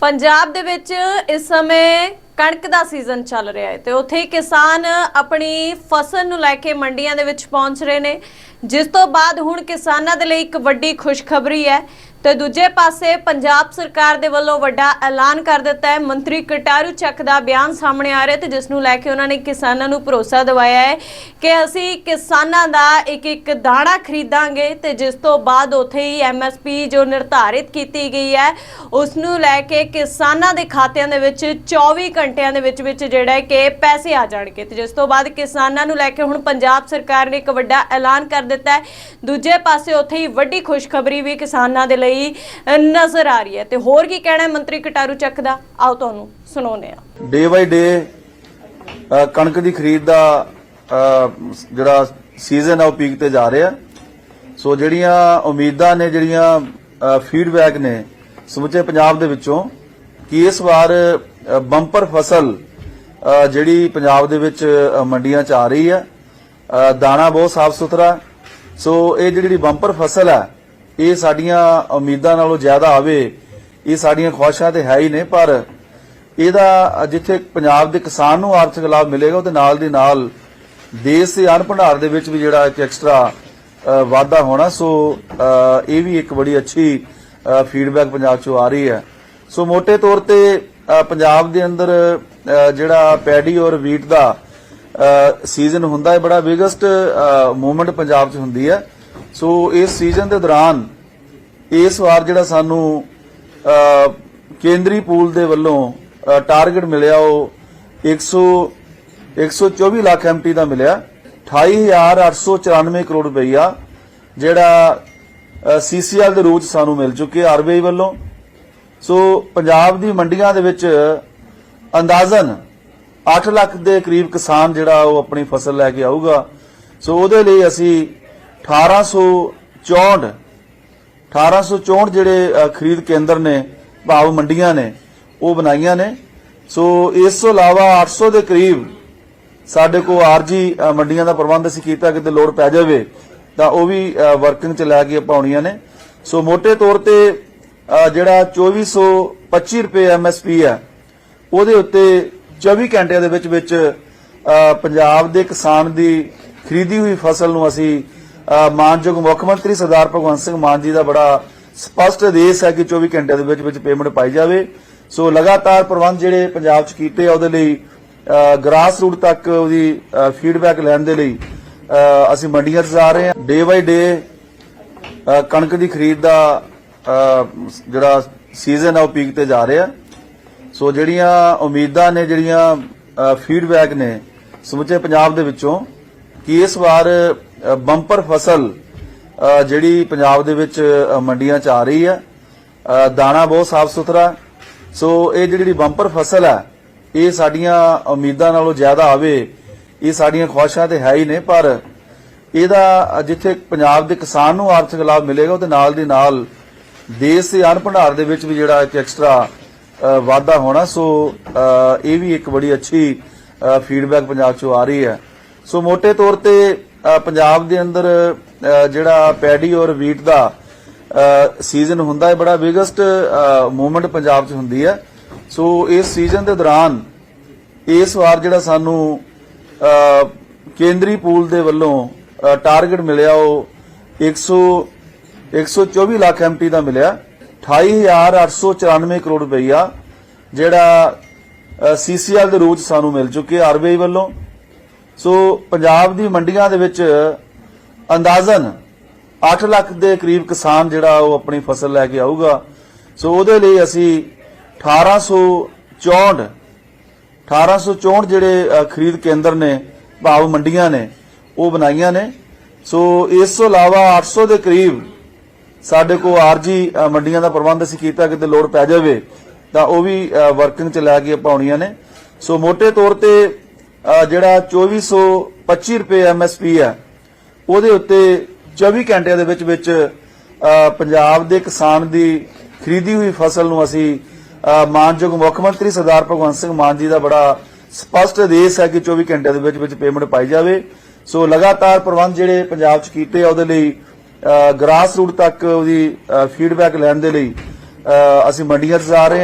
ਪੰਜਾਬ ਦੇ ਵਿੱਚ ਇਸ ਸਮੇਂ ਕਣਕ ਦਾ ਸੀਜ਼ਨ ਚੱਲ ਰਿਹਾ ਹੈ ਤੇ ਉੱਥੇ ਹੀ ਕਿਸਾਨ ਆਪਣੀ ਫਸਲ ਨੂੰ ਲੈ ਕੇ ਮੰਡੀਆਂ ਦੇ ਵਿੱਚ ਪਹੁੰਚ ਰਹੇ ਨੇ। ਜਿਸ ਤੋਂ ਬਾਅਦ ਹੁਣ ਕਿਸਾਨਾਂ ਦੇ ਲਈ ਇੱਕ ਵੱਡੀ ਖੁਸ਼ਖਬਰੀ ਹੈ ਤੇ ਦੂਜੇ ਪਾਸੇ ਪੰਜਾਬ ਸਰਕਾਰ ਦੇ ਵੱਲੋਂ ਵੱਡਾ ਐਲਾਨ ਕਰ ਦਿੱਤਾ ਹੈ। ਮੰਤਰੀ ਕਟਾਰੂ ਚੱਕ ਦਾ ਬਿਆਨ ਸਾਹਮਣੇ ਆ ਰਿਹਾ ਤੇ ਜਿਸ ਨੂੰ ਲੈ ਕੇ ਉਹਨਾਂ ਨੇ ਕਿਸਾਨਾਂ ਨੂੰ ਭਰੋਸਾ ਦਿਵਾਇਆ ਹੈ ਕਿ ਅਸੀਂ ਕਿਸਾਨਾਂ ਦਾ ਇੱਕ ਇੱਕ ਦਾਣਾ ਖਰੀਦਾਂਗੇ ਤੇ ਜਿਸ ਤੋਂ ਬਾਅਦ ਉੱਥੇ ਹੀ ਐਮਐਸਪੀ ਜੋ ਨਿਰਧਾਰਿਤ ਕੀਤੀ ਗਈ ਹੈ, ਉਸ ਨੂੰ ਲੈ ਕੇ ਕਿਸਾਨਾਂ ਦੇ ਖਾਤਿਆਂ ਦੇ ਵਿੱਚ 24 ਘੰਟਿਆਂ ਦੇ ਵਿੱਚ ਵਿੱਚ ਜਿਹੜਾ ਹੈ ਕਿ ਪੈਸੇ ਆ ਜਾਣਗੇ ਤੇ ਜਿਸ ਤੋਂ ਬਾਅਦ ਕਿਸਾਨਾਂ ਨੂੰ ਲੈ ਕੇ ਹੁਣ ਪੰਜਾਬ ਸਰਕਾਰ ਨੇ ਇੱਕ ਵੱਡਾ ਐਲਾਨ ਕਰ ਦਿੱਤਾ ਹੈ। ਦੂਜੇ ਪਾਸੇ ਉੱਥੇ ਹੀ ਵੱਡੀ ਖੁਸ਼ਖਬਰੀ ਵੀ ਕਿਸਾਨਾਂ ਦੇ ਲਈ ਅ, ਨਜ਼ਰ ਆ ਰਹੀ ਹੈ। ਤੇ ਹੋਰ ਕੀ ਕਹਿਣਾ ਹੈ ਮੰਤਰੀ ਕਟਾਰੂ ਚੱਕ ਦਾ? ਆਓ ਤੁਹਾਨੂੰ ਸੁਣਾਉਂਦੇ ਹਾਂ। ਡੇ ਬਾਈ ਡੇ ਕਣਕ ਦੀ ਖਰੀਦ ਦਾ ਜਿਹੜਾ ਸੀਜ਼ਨ ਆ ਉਹ ਪੀਕ ਤੇ ਜਾ ਰਿਹਾ। ਸੋ ਜਿਹੜੀਆਂ ਉਮੀਦਾਂ ਨੇ ਜਿਹੜੀਆਂ ਫੀਡਬੈਕ ਨੇ ਸਮੁੱਚੇ ਪੰਜਾਬ ਦੇ ਵਿੱਚੋਂ ਕਿ ਇਸ ਵਾਰ ਬੰਪਰ ਫਸਲ ਜਿਹੜੀ ਪੰਜਾਬ ਦੇ ਵਿੱਚ ਮੰਡੀਆਂ 'ਚ ਆ ਰਹੀ ਹੈ ਦਾਣਾ ਬਹੁਤ ਸਾਫ਼ ਸੁਥਰਾ। ਸੋ ਇਹ ਜਿਹੜੀ ਬੰਪਰ ਫਸਲ ਹੈ ਇਹ ਸਾਡੀਆਂ ਉਮੀਦਾਂ ਨਾਲੋਂ ਜ਼ਿਆਦਾ ਆਵੇ, ਇਹ ਸਾਡੀਆਂ ਖੁਆਇਸ਼ਾਂ ਤੇ ਹੈ ਹੀ ਨੇ, ਪਰ ਇਹਦਾ ਜਿੱਥੇ ਪੰਜਾਬ ਦੇ ਕਿਸਾਨ ਨੂੰ ਆਰਥਿਕ ਲਾਭ ਮਿਲੇਗਾ, ਉਹਦੇ ਨਾਲ ਦੀ ਨਾਲ ਦੇਸ਼ ਦੇ ਅਨ ਭੰਡਾਰ ਦੇ ਵਿੱਚ ਵੀ ਜਿਹੜਾ ਇੱਕ ਐਕਸਟਰਾ ਵਾਧਾ ਹੋਣਾ, ਸੋ ਇਹ ਵੀ ਇੱਕ ਬੜੀ ਅੱਛੀ ਫੀਡਬੈਕ ਪੰਜਾਬ ਚੋਂ ਆ ਰਹੀ ਹੈ। ਸੋ ਮੋٹے ਤੌਰ ਤੇ ਪੰਜਾਬ ਦੇ ਅੰਦਰ ਜਿਹੜਾ ਪੈਡੀ ਔਰ ਵੀਟ ਦਾ ਸੀਜ਼ਨ ਹੁੰਦਾ ਹੈ ਬੜਾ ਬਿਗੇਸਟ ਮੂਵਮੈਂਟ ਪੰਜਾਬ 'ਚ ਹੁੰਦੀ ਹੈ। ਸੋ ਇਸ ਸੀਜ਼ਨ ਦੇ ਦੌਰਾਨ ਇਸ ਵਾਰ ਜਿਹੜਾ ਸਾਨੂੰ ਕੇਂਦਰੀ ਪੂਲ ਦੇ ਵੱਲੋਂ ਟਾਰਗੇਟ ਮਿਲਿਆ ਉਹ 100 124 ਲੱਖ ਐਮਟੀ ਦਾ ਮਿਲਿਆ। 28894 ਕਰੋੜ ਰੁਪਈਆ ਜਿਹੜਾ ਸੀਸੀਐਲ ਦੇ ਰੂਪ 'ਚ ਸਾਨੂੰ ਮਿਲ ਚੁੱਕੇ ਆਰਬੀਆਈ ਵੱਲੋਂ। ਸੋ ਪੰਜਾਬ ਦੀ ਮੰਡੀਆਂ ਦੇ ਵਿੱਚ ਅੰਦਾਜ਼ਨ 8 ਲੱਖ ਦੇ ਕਰੀਬ ਕਿਸਾਨ ਜਿਹੜਾ ਉਹ ਆਪਣੀ ਫਸਲ ਲੈ ਕੇ ਆਊਗਾ। ਸੋ ਉਹਦੇ ਲਈ ਅਸੀਂ 1864 1864 ਜਿਹੜੇ ਖਰੀਦ ਕੇਂਦਰ ਨੇ ਭਾਵ ਮੰਡੀਆਂ ਨੇ ਉਹ ਬਣਾਈਆਂ ਨੇ। ਸੋ ਇਸ ਤੋਂ ਇਲਾਵਾ 800 ਦੇ ਕਰੀਬ ਸਾਡੇ ਕੋਲ ਆਰਜੀ ਅ, ਮੰਡੀਆਂ ਦਾ ਪ੍ਰਬੰਧ ਅਸੀਂ ਕੀਤਾ ਕਿਤੇ ਲੋੜ ਪੈ ਜਾਵੇ ਤਾਂ ਉਹ ਵੀ ਵਰਕਿੰਗ ਚ ਲੈ ਕੇ ਪਾਉਣੀਆਂ ਨੇ। ਸੋ ਮੋٹے ਤੌਰ ਤੇ ਅ, ਜਿਹੜਾ 2425 ਰੁਪਏ ਐਮਐਸਪੀ ਹੈ ਉਹਦੇ ਉੱਤੇ 24 ਘੰਟਿਆਂ ਦੇ ਵਿੱਚ ਵਿੱਚ ਪੰਜਾਬ ਦੇ ਕਿਸਾਨ ਦੀ ਖਰੀਦੀ ਹੋਈ ਫਸਲ ਨੂੰ ਅਸੀਂ ਮਾਨਯੋਗ ਮੁੱਖ ਮੰਤਰੀ ਸਰਦਾਰ ਭਗਵੰਤ ਸਿੰਘ ਮਾਨ ਜੀ ਦਾ ਬੜਾ ਸਪਸ਼ਟ ਆਦੇਸ਼ ਹੈ ਕਿ 24 ਘੰਟਿਆਂ ਦੇ ਵਿੱਚ ਵਿੱਚ ਪੇਮੈਂਟ ਪਾਈ ਜਾਵੇ। ਸੋ ਲਗਾਤਾਰ ਪ੍ਰਬੰਧ ਜਿਹੜੇ ਪੰਜਾਬ 'ਚ ਕੀਤੇ ਆ, ਉਹਦੇ ਲਈ ਗ੍ਰਾਸ ਰੂਟ ਤੱਕ ਉਹਦੀ ਫੀਡਬੈਕ ਲੈਣ ਦੇ ਲਈ ਅਸੀਂ ਮੰਡੀਆਂ 'ਚ ਜਾ ਰਹੇ ਹਾਂ। ਡੇ ਬਾਈ ਡੇ ਕਣਕ ਦੀ ਖਰੀਦ ਦਾ ਜਿਹੜਾ ਸੀਜ਼ਨ ਆ, ਉਹ ਪੀਕ ਤੇ ਜਾ ਰਿਹਾ। ਸੋ ਜਿਹੜੀਆਂ ਉਮੀਦਾਂ ਨੇ, ਜਿਹੜੀਆਂ ਫੀਡਬੈਕ ਨੇ ਸਮੁੱਚੇ ਪੰਜਾਬ ਦੇ ਵਿੱਚੋਂ, ਕਿ ਇਸ ਵਾਰ ਬੰਪਰ ਫਸਲ ਜਿਹੜੀ ਪੰਜਾਬ ਦੇ ਵਿੱਚ ਮੰਡੀਆਂ 'ਚ ਆ ਰਹੀ ਹੈ। ਦਾਣਾ ਬਹੁਤ ਸਾਫ਼ ਸੁਥਰਾ। ਸੋ ਇਹ ਜਿਹੜੀ ਬੰਪਰ ਫਸਲ ਹੈ, ਇਹ ਸਾਡੀਆਂ ਉਮੀਦਾਂ ਨਾਲੋਂ ਜ਼ਿਆਦਾ ਆਵੇ, ਇਹ ਸਾਡੀਆਂ ਖੁਆਇਸ਼ਾਂ ਤੇ ਹੈ ਹੀ ਨੇ, ਪਰ ਇਹਦਾ ਜਿੱਥੇ ਪੰਜਾਬ ਦੇ ਕਿਸਾਨ ਨੂੰ ਆਰਥਿਕ ਲਾਭ ਮਿਲੇਗਾ, ਉਹਦੇ ਨਾਲ ਦੀ ਨਾਲ ਦੇਸ਼ ਦੇ ਅਨ ਭੰਡਾਰ ਦੇ ਵਿੱਚ ਵੀ ਜਿਹੜਾ ਇੱਕ ਐਕਸਟਰਾ ਵਾਧਾ ਹੋਣਾ। ਸੋ ਇਹ ਵੀ ਇੱਕ ਬੜੀ ਅੱਛੀ ਫੀਡਬੈਕ ਪੰਜਾਬ ਚੋਂ ਆ ਰਹੀ ਹੈ। ਸੋ ਮੋٹے ਤੌਰ ਤੇ ਪੰਜਾਬ ਦੇ ਅੰਦਰ ਜਿਹੜਾ ਪੈਡੀ ਔਰ ਵੀਟ ਦਾ ਸੀਜ਼ਨ ਹੁੰਦਾ ਹੈ, ਬੜਾ ਬਿਗੇਸਟ ਮੂਵਮੈਂਟ ਪੰਜਾਬ 'ਚ ਹੁੰਦੀ ਹੈ। ਸੋ ਇਸ ਸੀਜ਼ਨ ਦੇ ਦੌਰਾਨ, ਇਸ ਵਾਰ ਜਿਹੜਾ ਸਾਨੂੰ ਕੇਂਦਰੀ ਪੂਲ ਦੇ ਵੱਲੋਂ ਟਾਰਗੇਟ ਮਿਲਿਆ, ਉਹ 100 124 ਲੱਖ ਐਮਟੀ ਦਾ ਮਿਲਿਆ। 28894 ਕਰੋੜ ਰੁਪਈਆ, ਜਿਹੜਾ ਸੀਸੀਐਲ ਦੇ ਰੂਪ 'ਚ ਸਾਨੂੰ ਮਿਲ ਚੁੱਕੇ ਆਰਬੀਆਈ ਵੱਲੋਂ। ਸੋ ਪੰਜਾਬ ਦੀ ਮੰਡੀਆਂ ਦੇ ਵਿੱਚ ਅੰਦਾਜ਼ਨ 8 ਲੱਖ ਦੇ ਕਰੀਬ ਕਿਸਾਨ ਜਿਹੜਾ ਉਹ ਆਪਣੀ ਫਸਲ ਲੈ ਕੇ ਆਊਗਾ। ਸੋ ਉਹਦੇ ਲਈ ਅਸੀਂ 1864 1864 ਜਿਹੜੇ ਖਰੀਦ ਕੇਂਦਰ ਨੇ ਭਾਵ ਮੰਡੀਆਂ ਨੇ ਉਹ ਬਣਾਈਆਂ ਨੇ। ਸੋ ਇਸ ਤੋਂ ਇਲਾਵਾ 800 ਦੇ ਕਰੀਬ ਸਾਡੇ ਕੋਲ ਆਰਜੀ ਅ, ਮੰਡੀਆਂ ਦਾ ਪ੍ਰਬੰਧ ਅਸੀਂ ਕੀਤਾ ਕਿਤੇ ਲੋੜ ਪੈ ਜਾਵੇ ਤਾਂ ਉਹ ਵੀ ਵਰਕਿੰਗ ਚ ਲੈ ਕੇ ਪਾਉਣੀਆਂ ਨੇ। ਸੋ ਮੋٹے ਤੌਰ ਤੇ ਜਿਹੜਾ 2425 ਰੁਪਏ ਐਮਐਸਪੀ ਹੈ, ਉਹਦੇ ਉੱਤੇ 24 ਘੰਟਿਆਂ ਦੇ ਵਿੱਚ ਵਿੱਚ ਪੰਜਾਬ ਦੇ ਕਿਸਾਨ ਦੀ ਖਰੀਦੀ ਹੋਈ ਫਸਲ ਨੂੰ ਅਸੀਂ ਮਾਨਯੋਗ ਮੁੱਖ ਮੰਤਰੀ ਸਰਦਾਰ ਭਗਵੰਤ ਸਿੰਘ ਮਾਨ ਜੀ ਦਾ ਬੜਾ ਸਪਸ਼ਟ ਆਦੇਸ਼ ਹੈ ਕਿ 24 ਘੰਟਿਆਂ ਦੇ ਵਿੱਚ ਵਿੱਚ ਪੇਮੈਂਟ ਪਾਈ ਜਾਵੇ। ਸੋ ਲਗਾਤਾਰ ਪ੍ਰਬੰਧ ਜਿਹੜੇ ਪੰਜਾਬ 'ਚ ਕੀਤੇ ਆ, ਉਹਦੇ ਲਈ ਗ੍ਰਾਸ ਰੂਟ ਤੱਕ ਉਹਦੀ ਫੀਡਬੈਕ ਲੈਣ ਦੇ ਲਈ ਅਸੀਂ ਮੰਡੀਆਂ 'ਚ ਜਾ ਰਹੇ ਹਾਂ।